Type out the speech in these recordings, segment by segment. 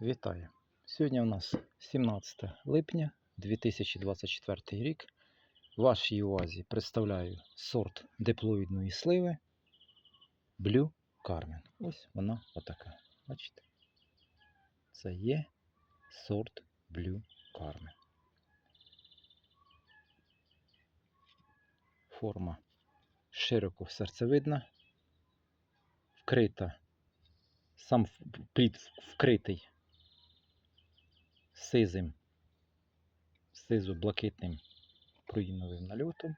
Вітаю! Сьогодні у нас 17 липня 2024 рік. Вашій увазі представляю сорт диплоїдної сливи Blue Carmen. Ось вона отака. Бачите? Це є сорт Blue Carmen. Форма широко серцевидна, вкрита, сам плід вкритий сизим, сизо-блакитним проїновим нальотом,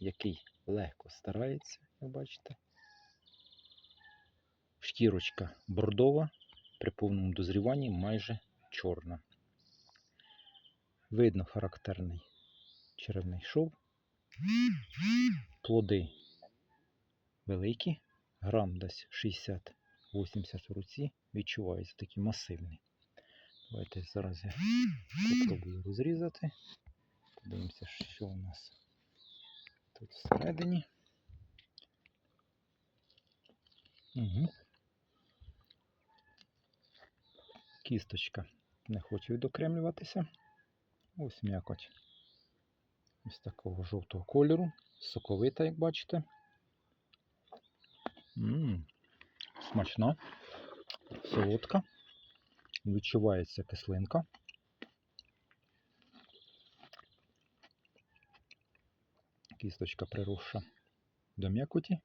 який легко старається, як бачите. Шкірочка бордова, при повному дозріванні майже чорна. Видно характерний черевний шов. Плоди великі, грам десь 60-80 в руці, відчуваються такі масивні. Давайте зараз я спробую розрізати. Подивимося, що у нас тут всередині. Угу. Кісточка не хоче відокремлюватися. Ось м'якоть. Ось такого жовтого кольору. Соковита, як бачите. Ммм, смачна, солодка. Відчувається кислинка. Кісточка приросша до м'якоті.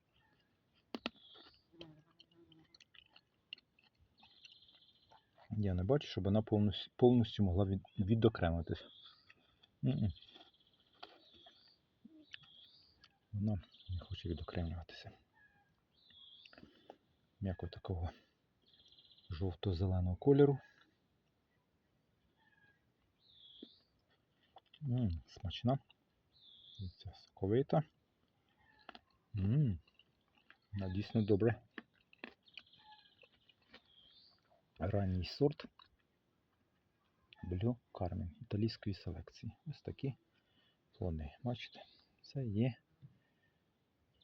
Я не бачу, щоб вона повністю, могла від, відокремитись. Вона не хоче відокремлюватися. М'яко такого жовто-зеленого кольору. Ммм, смачна. Ця соковита. Вона дійсно добре. Ранній сорт Blue Carmen італійської селекції. Ось такі плоди. Бачите, це є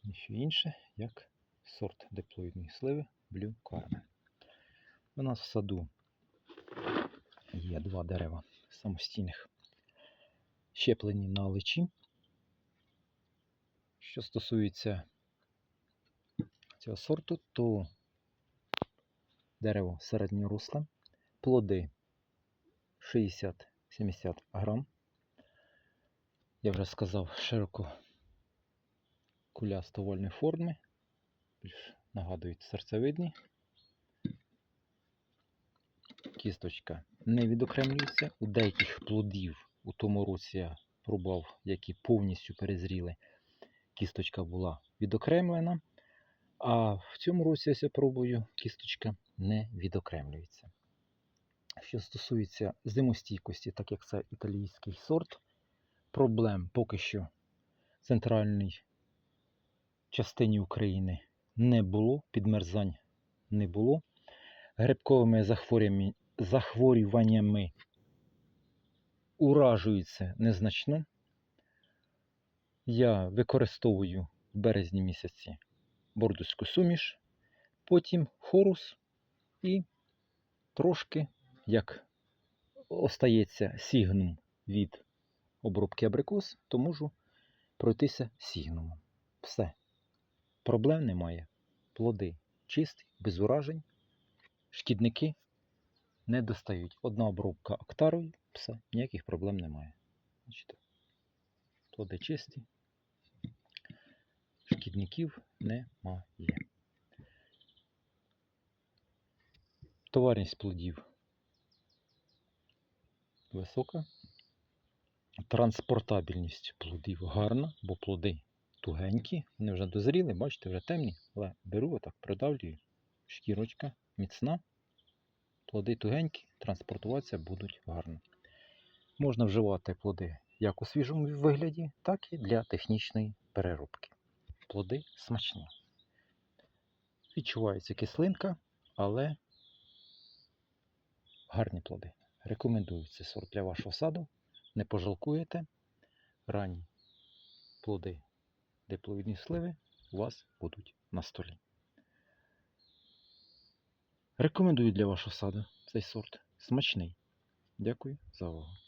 ніщо інше, як сорт диплоїдної сливи Blue Carmen. У нас в саду є два дерева самостійних, щеплені на личі. Що стосується цього сорту, то дерево середньоросле, плоди 60-70 грам. Я вже сказав, широко кулясто вольної форми, більш нагадують серцевидні. Кісточка не відокремлюється. У деяких плодів у тому році я пробував, які повністю перезріли. Кісточка була відокремлена. А в цьому році я пробую, кісточка не відокремлюється. Що стосується зимостійкості, так як це італійський сорт, проблем поки що в центральній частині України не було, підмерзань не було. Грибковими захворюваннями, уражується незначно. Я використовую в березні місяці бордоську суміш, потім хорус і трошки, як остається сігнум від обробки абрикос, то можу пройтися сігнумом. Все. Проблем немає. Плоди чисті, без уражень, шкідники не достають. Одна обробка актарою, все, ніяких проблем немає. Бачите? Плоди чисті, шкідників немає. Товарність плодів висока. Транспортабельність плодів гарна, бо плоди тугенькі, вони вже дозріли, бачите, вже темні, але беру отак, придавлюю. Шкірочка міцна, плоди тугенькі, транспортуватися будуть гарно. Можна вживати плоди як у свіжому вигляді, так і для технічної переробки. Плоди смачні. Відчувається кислинка, але гарні плоди. Рекомендую цей сорт для вашого саду. Не пожалкуєте. Ранні плоди диплоїдні сливи у вас будуть на столі. Рекомендую для вашого саду цей сорт. Смачний. Дякую за увагу.